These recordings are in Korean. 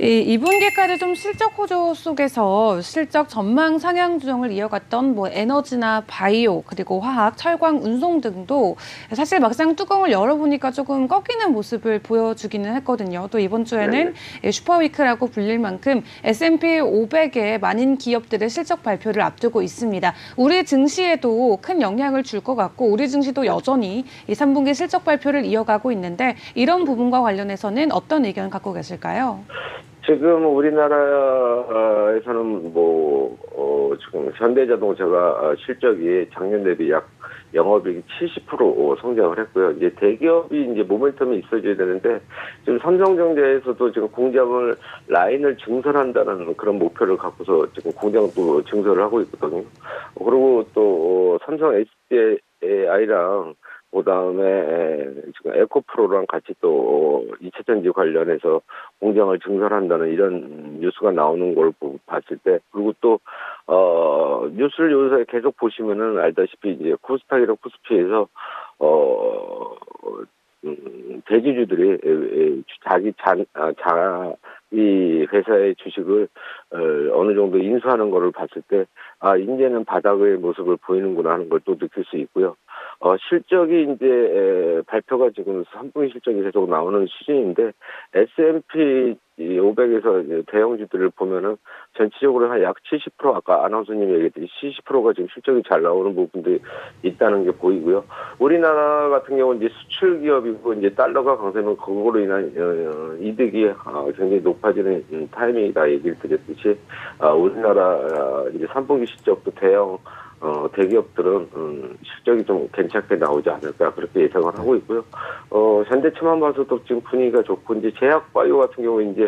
이 2분기까지 좀 실적 호조 속에서 실적 전망 상향 조정을 이어갔던 뭐 에너지나 바이오 그리고 화학, 철광, 운송 등도 사실 막상 뚜껑을 열어보니까 조금 꺾이는 모습을 보여주기는 했거든요. 또 이번 주에는 이 슈퍼위크라고 불릴 만큼 S&P 500의 많은 기업들의 실적 발표를 앞두고 있습니다. 우리 증시에도 큰 영향을 줄 것 같고 우리 증시도 여전히 이 3분기 실적 발표를 이어가고 있는데 이런 부분과 관련해서는 어떤 의견 갖고 계실까요? 지금 우리나라에서는 뭐, 어, 지금 현대자동차가 어, 실적이 작년 대비 약 영업이익 70% 성장을 했고요. 이제 대기업이 이제 모멘텀이 있어줘야 되는데 지금 삼성전자에서도 지금 공장을 라인을 증설한다는 그런 목표를 갖고서 지금 공장도 증설을 하고 있거든요. 그리고 또 어, 삼성 SDI랑 그 다음에 지금 에코프로랑 같이 또 2차 전지 관련해서 공장을 증설한다는 이런 뉴스가 나오는 걸 보- 봤을 때 그리고 또 어, 뉴스를 요새 계속 보시면은 알다시피 이제 코스닥이랑 코스피에서 어, 음, 대주주들이 에, 에, 자기 자, 아, 자기 회사의 주식을 어, 어느 정도 인수하는 거를 봤을 때 아, 이제는 바닥의 모습을 보이는구나 하는 걸 또 느낄 수 있고요. 어, 실적이 이제 에, 발표가 지금 3분기 실적이 계속 나오는 시즌인데 S&P 500에서 대형주들을 보면은 전체적으로 한 약 70% 아까 아나운서님이 얘기했듯이 70%가 지금 실적이 잘 나오는 부분들이 있다는 게 보이고요. 우리나라 같은 경우는 이제 수출 기업이고 이제 달러가 강세면 그거로 인한 어, 어, 이득이 어, 굉장히 높아지는 음, 타이밍이다 얘기를 드렸듯이 아, 우리나라 어, 이제 3분기 실적도 대형 어, 대기업들은 음, 실적이 좀 괜찮게 나오지 않을까 그렇게 예상을 하고 있고요. 어, 현대차만 봐서도 지금 분위기가 좋고 이제 제약바이오 같은 경우 이제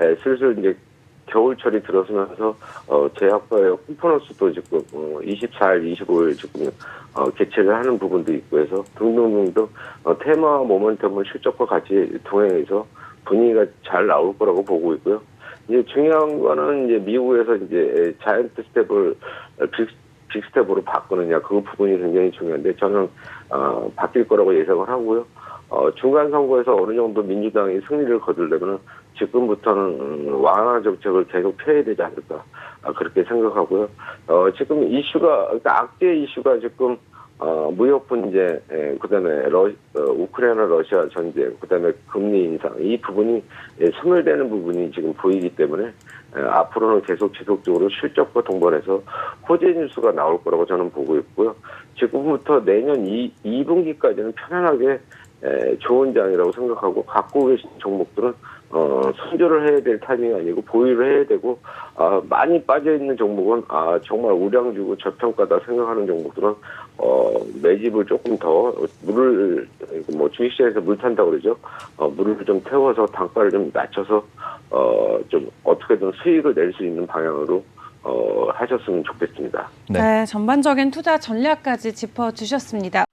에, 슬슬 이제 겨울철이 들어서면서 어, 제약바이오 컴포넌스도 지금 어, 24일, 25일 지금 어, 개최를 하는 부분도 있고 해서 등등등등 어, 테마 모멘텀은 실적과 같이 동행해서 분위기가 잘 나올 거라고 보고 있고요. 이제 중요한 거는 이제 미국에서 이제 자이언트 스텝을 빅, 빅스텝으로 바꾸느냐 그 부분이 굉장히 중요한데 저는 어, 바뀔 거라고 예상을 하고요. 어, 중간 선거에서 어느 정도 민주당이 승리를 거두려면 지금부터는 음, 완화 정책을 계속 펴야 되지 않을까 아, 그렇게 생각하고요. 어, 지금 이슈가 그러니까 악재 이슈가 지금 어, 무역 분쟁, 예, 그다음에 러, 어, 우크라이나 러시아 전쟁, 그다음에 금리 인상 이 부분이 예, 소멸되는 부분이 지금 보이기 때문에 예, 앞으로는 계속 지속적으로 실적과 동반해서 호재 뉴스가 나올 거라고 저는 보고 있고요. 지금부터 내년 2, 2분기까지는 편안하게 에, 좋은 장이라고 생각하고 갖고 계신 종목들은 어, 손절을 해야 될 타이밍이 아니고 보유를 해야 되고 아, 많이 빠져 있는 종목은 아, 정말 우량주고 저평가다 생각하는 종목들은 어, 매집을 조금 더 물을 뭐 주식시장에서 물 탄다 고 그러죠. 어, 물을 좀 태워서 단가를 좀 낮춰서 어, 좀 어떻게든 수익을 낼 수 있는 방향으로 어, 하셨으면 좋겠습니다. 네, 전반적인 투자 전략까지 짚어 주셨습니다.